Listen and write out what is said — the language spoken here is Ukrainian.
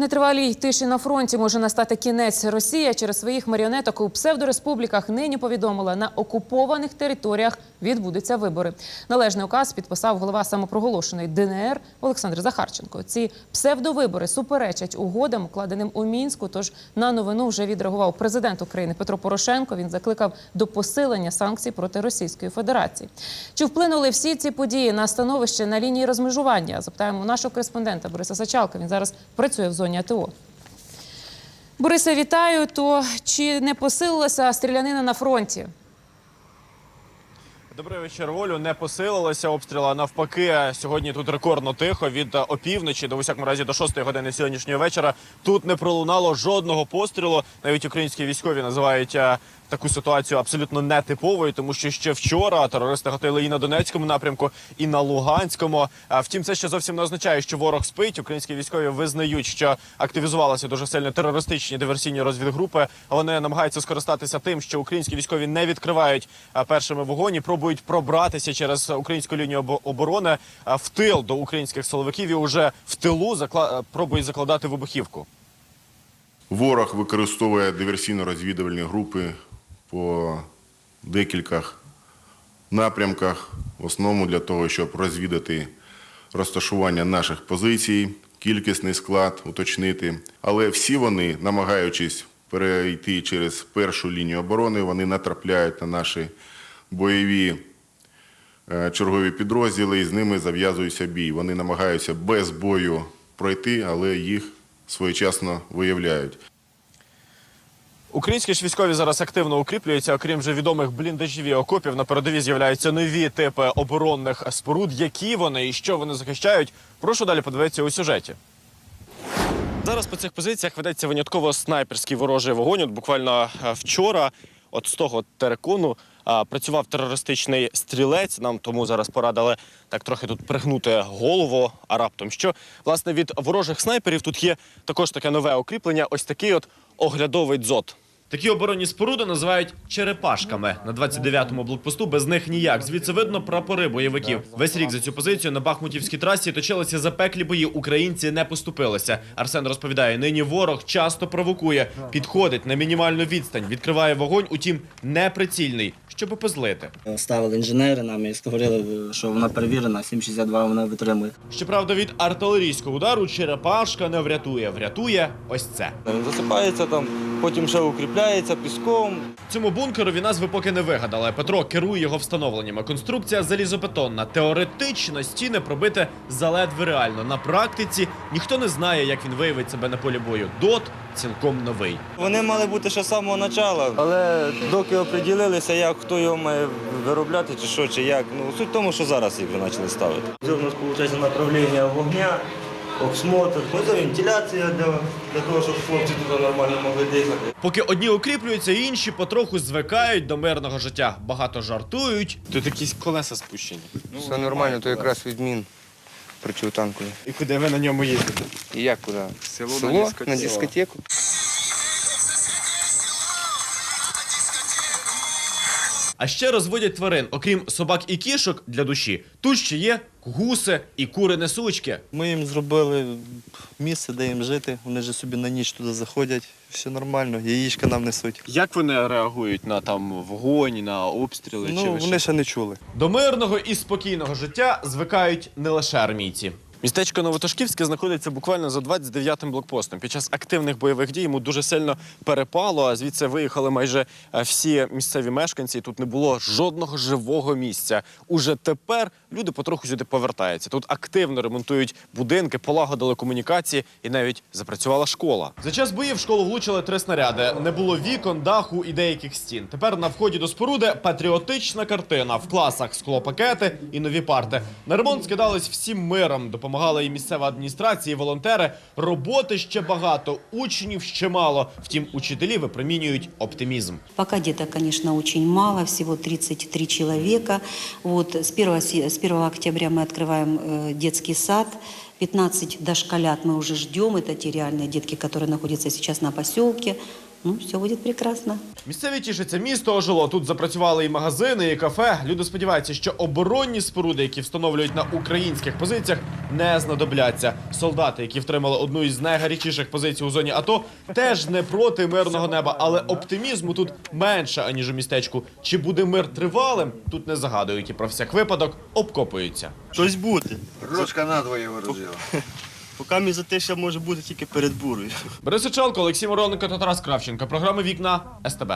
Нетривалій тиші на фронті може настати кінець. Росія через своїх маріонеток у псевдореспубліках нині повідомила, на окупованих територіях відбудуться вибори. Належний указ підписав голова самопроголошеної ДНР Олександр Захарченко. Ці псевдовибори суперечать угодам, укладеним у мінську. Тож на новину вже відреагував президент України Петро Порошенко. Він закликав до посилення санкцій проти Російської Федерації. Чи вплинули всі ці події на становище на лінії розмежування? Запитаємо нашого кореспондента Бориса Сачалка. Він зараз працює в зоні АТО. Борисе, вітаю. То чи не посилилася стрілянина на фронті? Добрий вечір, Олю. Не посилилися обстріли. а Навпаки, сьогодні тут рекордно тихо. Від е, опівночі до усякому разі до 6 години сьогоднішнього вечора. Тут не пролунало жодного пострілу. Навіть українські військові називають е, таку ситуацію абсолютно нетиповою, тому що ще вчора терористи готили і на Донецькому напрямку, і на Луганському. А втім, це ще зовсім не означає, що ворог спить. Українські військові визнають, що активізувалися дуже сильно терористичні диверсійні розвідгрупи. Вони намагаються скористатися тим, що українські військові не відкривають першими вогонь і пробують пробратися через українську лінію оборони в тил до українських силовиків і вже в тилу закла... пробують закладати вибухівку. Ворог використовує диверсійно-розвідувальні групи по декількох напрямках, в основному для того, щоб розвідати розташування наших позицій, кількісний склад, уточнити. Але всі вони, намагаючись перейти через першу лінію оборони, вони натрапляють на наші бойові е, чергові підрозділи і з ними зав'язується бій. Вони намагаються без бою пройти, але їх своєчасно виявляють. Українські ж військові зараз активно укріплюються. Окрім вже відомих бліндажів і окопів, на передовій з'являються нові типи оборонних споруд. Які вони і що вони захищають? Прошу далі подивитися у сюжеті. Зараз по цих позиціях ведеться винятково снайперський ворожий вогонь. От буквально е, вчора, от з того терекону, працював терористичний стрілець. Нам тому зараз порадили так трохи тут пригнути голову. А раптом що власне від ворожих снайперів тут є також таке нове укріплення. Ось такий от оглядовий дзот. Такі оборонні споруди називають черепашками. На 29-му блокпосту без них ніяк. Звідси видно прапори бойовиків. Весь рік за цю позицію на Бахмутівській трасі точилися запеклі бої. Українці не поступилися. Арсен розповідає: нині ворог часто провокує, підходить на мінімальну відстань, відкриває вогонь, утім неприцільний, щоб позлити. Ставили інженери нам і говорили, що вона перевірена, 7,62 вона витримує. Щоправда, від артилерійського удару черепашка не врятує. Врятує ось це. Засипається там, потім ще укріпляється піском. Цьому бункерові назви поки не вигадали. Петро керує його встановленнями. Конструкція залізобетонна. Теоретично стіни пробити заледве реально. На практиці ніхто не знає, як він виявить себе на полі бою. Дот цілком новий. Вони мали бути ще з самого початку, але доки оприділилися, як хто його має виробляти, чи що, чи як. Ну суть в тому, що зараз їх вже почали ставити. У нас виходить направлення вогня, обсмотр, ну, це вентиляція для, для того, щоб хлопці тут нормально могли дихати. Поки одні укріплюються, інші потроху звикають до мирного життя. Багато жартують. Тут якісь колеса спущені. Все нормально, то якраз відмін противотанкові. І куди ви на ньому їздите? І як куди? Село, на дискотеку. А ще розводять тварин, окрім собак і кішок для душі. Тут ще є гуси і кури несучки. Ми їм зробили місце, де їм жити. Вони ж собі на ніч туди заходять. Все нормально, яєчка нам несуть. Як вони реагують на там вогонь, на обстріли? Ну, вони ще не чули. До мирного і спокійного життя звикають не лише армійці. Містечко Новотошківське знаходиться буквально за 29-м блокпостом. Під час активних бойових дій йому дуже сильно перепало. А звідси виїхали майже е, всі місцеві мешканці. Тут не було жодного живого місця. Уже тепер люди потроху сюди повертаються. Тут активно ремонтують будинки, полагодили комунікації і навіть запрацювала школа. За час боїв в школу влучили три снаряди. Не було вікон, даху і деяких стін. Тепер на вході до споруди патріотична картина в класах склопакети і нові парти. На ремонт скидались всім миром Допомагала і місцева адміністрація, і волонтери. Роботи ще багато, учнів ще мало. Втім, учителі випромінюють оптимізм. Пока деток, конечно, очень мало, всего 33 человека. Вот с 1, си- с 1 октября мы открываем э, детский сад. 15 дошколят мы уже ждем. Это те реальные детки, которые находятся сейчас на поселке. ну, все будет прекрасно. Місцеві тішаться, місто ожило. Тут запрацювали і магазини, і кафе. Люди сподіваються, що оборонні споруди, які встановлюють на українських позиціях, не знадобляться. Солдати, які втримали одну із найгарячіших позицій у зоні АТО, теж не проти мирного неба, але оптимізму тут менше аніж у містечку. Чи буде мир тривалим? Тут не загадують і про всяк випадок обкопуються. Щось бути. Рожка надвоє ворожила. Поки затишя може бути тільки перед бурою. Борис Сичалко, Олексій Мороненко та Тарас Кравченко. Програми Вікна СТБ.